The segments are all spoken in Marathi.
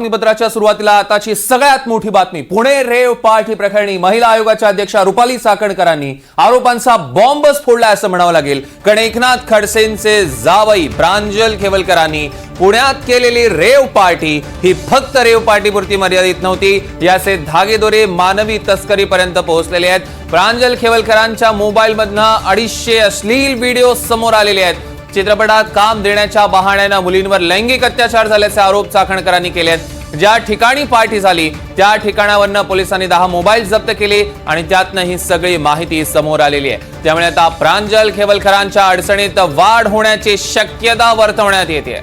बातमीपत्राच्या सुरुवातीला आताची सगळ्यात मोठी बातमी. पुणे रेव पार्टी प्रकरणी महिला आयोगाच्या अध्यक्षा रुपाली चाकणकरांनी आरोपांचा बॉम्बच फोडला असं म्हणावं लागेल. कारण एकनाथ खडसेंचे जावई प्रांजल खेवलकरांनी पुण्यात केलेली रेव पार्टी ही फक्त रेव पार्टीपुरती मर्यादित नव्हती. याचे धागेदोरे मानवी तस्करीपर्यंत पोहोचलेले आहेत. प्रांजल खेवलकरांच्या मोबाईलमधनं अडीचशे अश्लील व्हिडिओ समोर आलेले आहेत. चित्रपटात काम देण्याच्या बहाण्यानं मुलींवर लैंगिक अत्याचार झाल्याचे आरोप चाकणकरांनी केले आहेत ज्या ठिकाणी पार्टी झाली त्या ठिकाणावरनं पोलिसांनी दहा मोबाईल जप्त केले आणि त्यातनं ही सगळी माहिती समोर आलेली आहे. त्यामुळे आता प्रांजल खेवलकरांच्या अडचणीत वाढ होण्याची शक्यता वर्तवण्यात येते.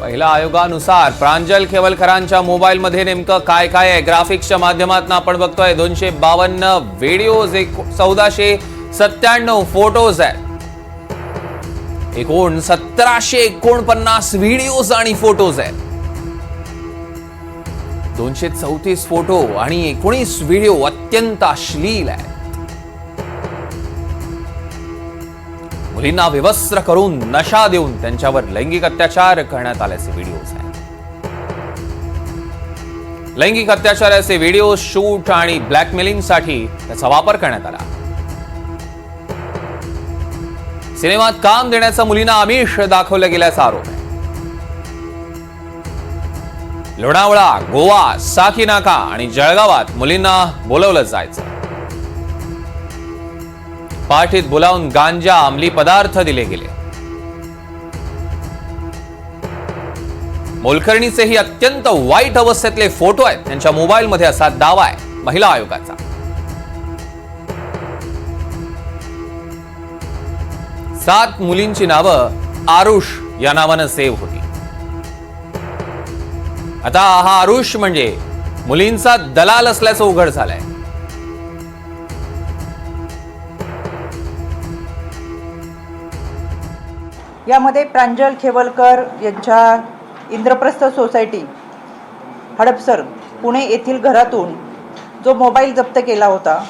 पहिल्या आयोगानुसार प्रांजल खेवलकरांच्या मोबाईलमध्ये नेमकं काय काय आहे? ग्राफिक्सच्या माध्यमातून आपण बघतोय दोनशे बावन्न व्हिडिओज एक चौदाशे सत्त्याण्णव फोटोज आहे एकूण सतराशे एकोणपन्नास व्हिडिओज आणि फोटोज आहेत. दोनशे चौतीस फोटो आणि एकोणीस व्हिडिओ अत्यंत अश्लील आहेत. मुलींना विवस्त्र करून नशा देऊन त्यांच्यावर लैंगिक अत्याचार करण्यात आल्याचे व्हिडिओज आहेत. लैंगिक अत्याचाराचे व्हिडिओ शूट आणि ब्लॅकमेलिंगसाठी त्याचा वापर करण्यात आला. सिनेमात काम देण्याचा मुलींना आमिष दाखवलं गेल्याचा आरोप. आहे लोणावळा गोवा साकीनाका आणि जळगावात मुलींना बोलवलं जायचं. पाठीत बोलावून गांजा अंमली पदार्थ दिले गेले. मोलकर्णीचेही अत्यंत वाईट अवस्थेतले फोटो आहेत. त्यांच्या मोबाईलमध्ये असा दावा आहे. महिला आयोगाचा. सात मुलींची नावं आरुष या नावानं सेव्ह होती. आता हा आरुष म्हणजे मुलींचा दलाल असल्याचं उघड झालंय. यामध्ये प्रांजल खेवलकर यांच्या इंद्रप्रस्थ सोसायटी हडपसर पुणे येथील घरातून जो मोबाईल जप्त केला होता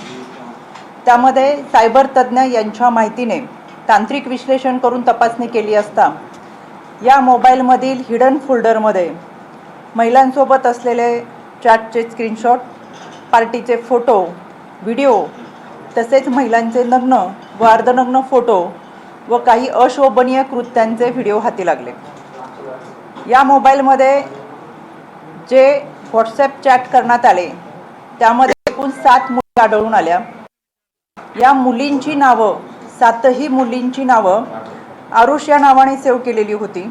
त्यामध्ये सायबर तज्ज्ञ यांच्या माहितीने तांत्रिक विश्लेषण करून तपासणी केली असता या मोबाईलमधील हिडन फोल्डरमध्ये महिलांसोबत असलेले चॅटचे स्क्रीनशॉट पार्टीचे फोटो व्हिडिओ तसेच महिलांचे नग्न व अर्धनग्न फोटो व काही अशोभनीय कृत्यांचे व्हिडिओ हाती लागले. या मोबाईलमध्ये जे व्हॉट्सॲप चॅट करण्यात आले त्यामध्ये एकूण सात मुली आढळून आल्या. या मुलींची नावं सातही मुलींची नावं आरुष या नावाने सेव्ह केलेली होती.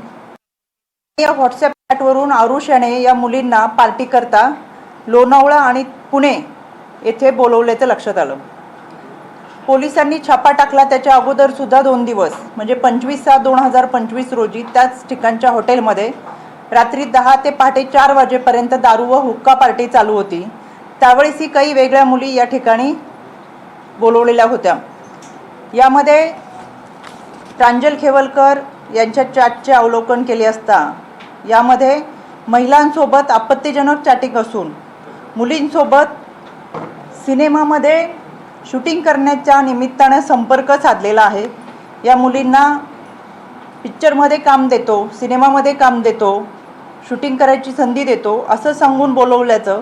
या व्हॉट्सॲप चॅटवरून आरुष याने या मुलींना पार्टी करता लोणावळा आणि पुणे येथे बोलवल्याचं लक्षात आलं. पोलिसांनी छापा टाकला त्याच्या अगोदरसुद्धा दोन दिवस म्हणजे पंचवीस सात दोन हजार पंचवीस रोजी त्याच ठिकाणच्या हॉटेलमध्ये रात्री दहा ते पहाटे चार वाजेपर्यंत दारू व हुक्का पार्टी चालू होती. त्यावेळेसही काही वेगळ्या मुली या ठिकाणी बोलवलेल्या होत्या. यामध्ये प्रांजल खेवलकर यांच्या चॅटचे अवलोकन केले असता यामध्ये महिलांसोबत आपत्तीजनक चॅटिंग असून मुलींसोबत सिनेमामध्ये शूटिंग करण्याच्या निमित्तानं संपर्क साधलेला आहे. या मुलींना पिक्चरमध्ये काम देतो सिनेमामध्ये काम देतो शूटिंग करायची संधी देतो असं सांगून बोलवल्याचं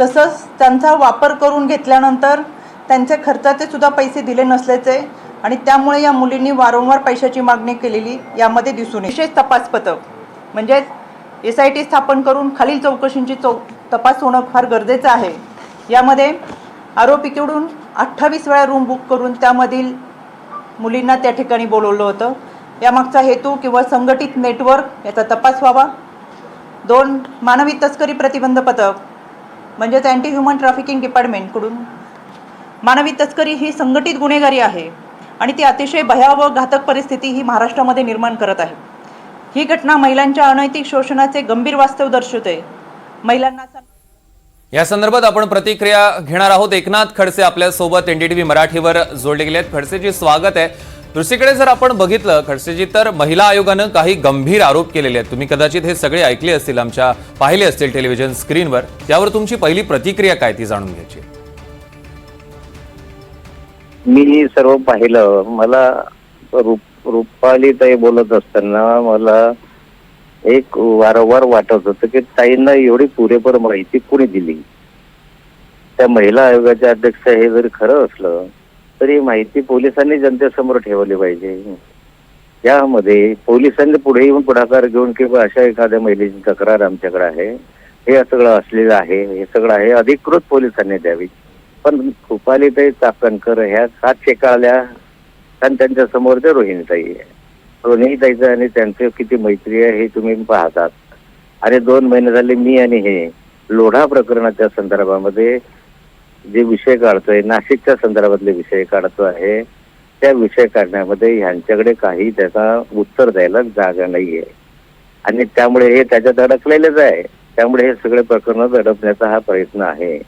तसंच त्यांचा वापर करून घेतल्यानंतर त्यांचे खर्चाचे सुद्धा पैसे दिले नसल्याचे आणि त्यामुळे या मुलींनी वारंवार पैशाची मागणी केलेली यामध्ये दिसून विशेष तपास पथक म्हणजेच एस आय टी स्थापन करून खालील चौकशींची चौ तपास होणं फार गरजेचं आहे. यामध्ये आरोपीकडून अठ्ठावीस वेळा रूम बुक करून त्यामधील मुलींना त्या ठिकाणी बोलवलं होतं. यामागचा हेतू किंवा संघटित नेटवर्क याचा तपास व्हावा. दोन मानवी तस्करी प्रतिबंध पथक म्हणजेच अँटी ह्युमन ट्रॅफिकिंग डिपार्टमेंटकडून मानवी तस्करी ही संघटित गुन्हेगारी आहे आणि ती अतिशय भयावह घातक परिस्थिती ही महाराष्ट्रामध्ये निर्माण करत आहे. ही घटना महिलांच्या अनैतिक शोषणाचे गंभीर वास्तव दर्शवते. महिलांना या संदर्भात आपण प्रतिक्रिया घेणार आहोत. एकनाथ खडसे आपल्यासोबत एनडीटीव्ही मराठीवर जोडले गेले आहेत खडसेजी स्वागत आहे. दुसरीकडे जर आपण बघितलं खडसेजी तर महिला आयोगानं काही गंभीर आरोप केलेले आहेत. तुम्ही कदाचित हे सगळे ऐकले असतील आमच्या पाहिले असतील टेलिव्हिजन स्क्रीनवर. त्यावर तुमची पहिली प्रतिक्रिया काय ती जाणून घ्यायची मी सर्व पाहिलं. मला रूप रुपाली ताई बोलत असताना मला एक वारंवार वाटत होतं की ताईंना एवढी पुरेपूर माहिती कुणी दिली? त्या महिला आयोगाच्या अध्यक्ष हे जरी खरं असलं तरी माहिती पोलिसांनी जनतेसमोर ठेवली पाहिजे. यामध्ये पोलिसांनी पुढे येऊन पुढाकार घेऊन किंवा अशा एखाद्या महिलेची तक्रार आमच्याकडे आहे. हे सगळं असलेलं आहे. हे सगळं आहे. अधिकृत पोलिसांनी द्यावी. पण कृपालीताई चाकणकर ह्या सात शेकाळल्या कारण त्यांच्यासमोर ते रोहिणीताई आहे. रोहिणीताईचं आणि त्यांचं किती मैत्री आहे हे तुम्ही पाहतात. आणि दोन महिने झाले मी आणि हे लोढा प्रकरणाच्या संदर्भामध्ये जे विषय काढतोय नाशिकच्या संदर्भातले विषय काढतो आहे त्या विषय काढण्यामध्ये ह्यांच्याकडे काही त्याचा उत्तर द्यायला जागा नाहीये. आणि त्यामुळे हे त्याच्यात अडकलेलेच आहे. त्यामुळे हे सगळे प्रकरण दडपण्याचा हा प्रयत्न आहे.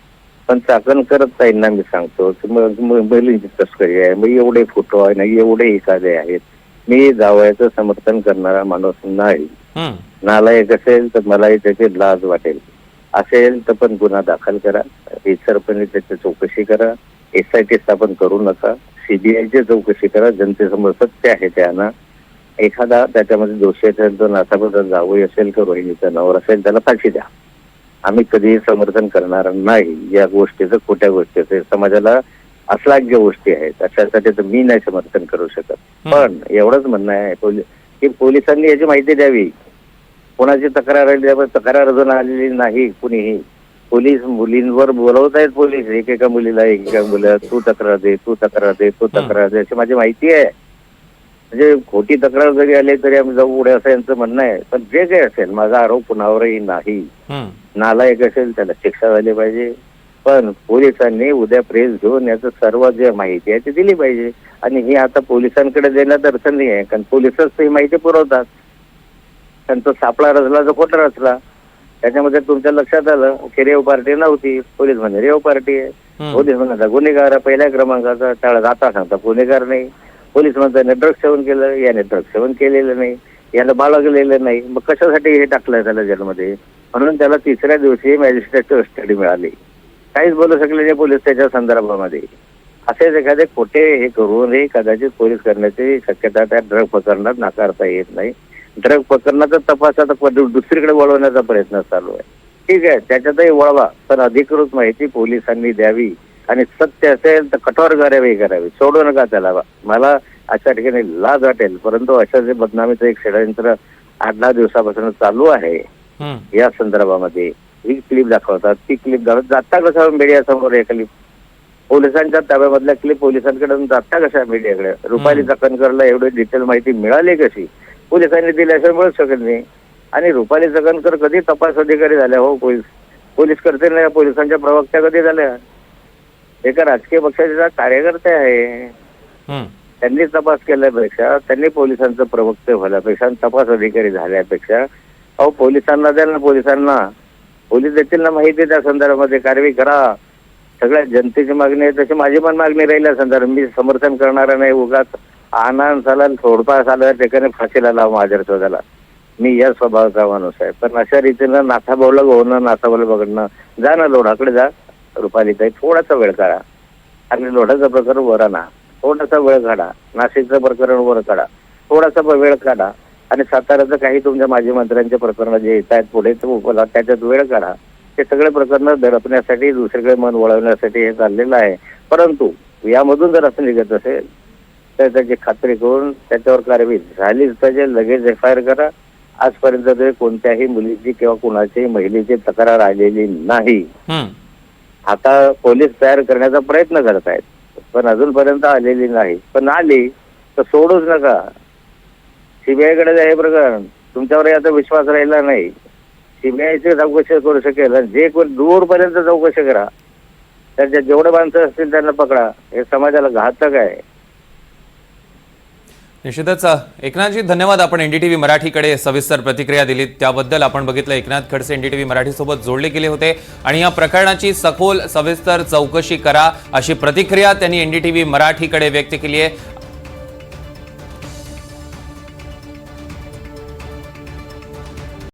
पण चाकण करत ताईंना मी सांगतो की मग महिलांची तस्करी आहे. मग एवढे फोटो आहे ना एवढे एखादे आहेत. मी जावयाचं समर्थन करणारा माणूस नाही. नालायक असेल तर मलाही त्याची लाज वाटेल. असेल तर पण गुन्हा दाखल करा. रितसरपणे त्याची चौकशी करा. एस आय टी स्थापन करू नका. सीबीआयची चौकशी करा. जनतेसमोर सत्य आहे त्यांना. एखादा त्याच्यामध्ये दोषी असेल तो नासाबद्दल जावई असेल किंवा रोहिणीचा नवर असेल त्याला फाशी द्या. आम्ही कधीही समर्थन करणार नाही या गोष्टीचं खोट्या गोष्टीचं. समाजाला अश्लाघ्य गोष्टी आहेत. अशासाठी तर मी नाही समर्थन करू शकत. पण एवढंच म्हणणं आहे की पोलिसांनी याची माहिती द्यावी. कोणाची तक्रार आली त्यामुळे तक्रार अजून आलेली नाही कुणीही. पोलीस मुलींवर बोलवत आहेत पोलीस. एकेका मुलीला एकेका मुलीला तू तक्रार दे तू तक्रार दे तू तक्रार दे अशी माझी माहिती आहे. म्हणजे खोटी तक्रार जरी आली तरी आम्ही जाऊ पुढे असं यांचं म्हणणं आहे. पण जे काही असेल माझा आरोप कुणावरही नाही. नालायक असेल त्याला शिक्षा झाली पाहिजे. पण पोलिसांनी उद्या प्रेस घेऊन याचं सर्व जे माहिती आहे ती दिली पाहिजे. आणि ही आता पोलिसांकडे देण्यात अडचण नाही आहे. कारण पोलिसच ही माहिती पुरवतात. त्यांचा सापळा रचला जो खोटा रचला. त्याच्यामध्ये तुमच्या लक्षात आलं की रेव पार्टी नव्हती. पोलीस म्हणे रेव पार्टी आहे. पोलीस म्हणतात गुन्हेगार पहिल्या क्रमांकाचा. त्याला आता सांगता गुन्हेगार नाही. पोलीस म्हणतात ड्रग्स सेवन केलं. याने ड्रग्स सेवन केलेलं नाही. याला बाळगलेलं नाही. मग कशासाठी हे टाकलंय त्याला जेलमध्ये? म्हणून त्याला तिसऱ्या दिवशी मॅजिस्ट्रेट कस्टडी मिळाली. काहीच बोलू शकले नाही पोलीस त्याच्या संदर्भामध्ये. असेच एखादे खोटे हे करून हे कदाचित पोलीस करण्याची शक्यता त्या ड्रग प्रकरणात नाकारता येत नाही. ड्रग प्रकरणाचा तपास आता दुसरीकडे वळवण्याचा प्रयत्न चालू आहे. ठीक आहे त्याच्यातही वळवा पण अधिकृत माहिती पोलिसांनी द्यावी. आणि सत्य असेल तर कठोर कार्यवाही करावी. सोडू नका त्याला. मला अशा ठिकाणी लाज वाटेल. परंतु अशा जे बदनामीचं एक षडयंत्र आठ दहा दिवसापासून चालू आहे. या संदर्भामध्ये ही क्लिप दाखवतात. ती क्लिप दाखवत जाता कसा मीडिया समोर हे क्लिप पोलिसांच्या ताब्यामधल्या क्लिप पोलिसांकडे जाता कशा मीडियाकडे रुपाली चाकणकरला एवढी डिटेल माहिती मिळाली कशी? पोलिसांनी दिल्याशिवाय मिळू शकत नाही. आणि रुपाली चाकणकर कधी तपास अधिकारी झाल्या हो पोलीस? पोलीस करते नाही पोलिसांच्या प्रवक्त्या कधी झाल्या? एका राजकीय पक्षाचे कार्यकर्ते आहे. त्यांनी तपास केल्यापेक्षा त्यांनी पोलिसांचं प्रवक्ते व्हायल्यापेक्षा आणि तपास अधिकारी झाल्यापेक्षा अहो पोलिसांना द्या ना पोलिसांना. पोलीस देतील ना माहिती त्या संदर्भामध्ये कारवाई करा. सगळ्या जनतेची मागणी आहे तशी माझी पण मागणी राहील या संदर्भात. मी समर्थन करणार नाही उगाच आनंद झाला थोडपास आला ठिकाणी फाशीला लाव माझ्या शोधाला. मी या स्वभावाचा माणूस आहे. पण अशा रीतीनं नाथाभाऊला होणं नाथाभाऊला बघणं जा ना लोढाकडे जा. रुपालीताई थोडासा वेळ काढा. आणि लोढाचं प्रकरण वर आणा. थोडासा वेळ काढा. नाशिकचं प्रकरण वर काढा. थोडासा वेळ काढा. आणि साताऱ्याचं काही तुमच्या माजी मंत्र्यांचे प्रकरण जे येत आहेत पुढे त्याच्यात वेळ काढा. ते सगळे प्रकरण दडपण्यासाठी दुसरीकडे मन वळवण्यासाठी हे चाललेलं आहे. परंतु यामधून जर असं निघत असेल तर त्याची खात्री करून त्याच्यावर कारवाई झालीच पाहिजे. लगेच एफ आय आर करा. आजपर्यंत कोणत्याही मुलीची किंवा कुणाच्याही महिलेची तक्रार आलेली नाही. आता पोलीस तयार करण्याचा प्रयत्न करत आहेत. पण अजूनपर्यंत आलेली नाही. पण आली तर सोडूच नका. सीबीआयकडे हे प्रकरण. तुमच्यावर आता विश्वास राहिला नाही. सीबीआयची चौकशी करू शकेल आणि जे कोण दूरपर्यंत चौकशी करा त्यांच्या जेवढे माणसं असतील त्यांना पकडा. हे समाजाला घातक आहे. निश्चितच एकनाथजी धन्यवाद. आपण एनडीटीव्ही मराठीकडे सविस्तर प्रतिक्रिया दिली त्याबद्दल आपण बघितलं एकनाथ खडसे एनडीटीव्ही मराठीसोबत जोडले गेले होते. आणि या प्रकरणाची सखोल सविस्तर चौकशी करा अशी प्रतिक्रिया त्यांनी एनडीटीव्ही मराठीकडे व्यक्त केली आहे.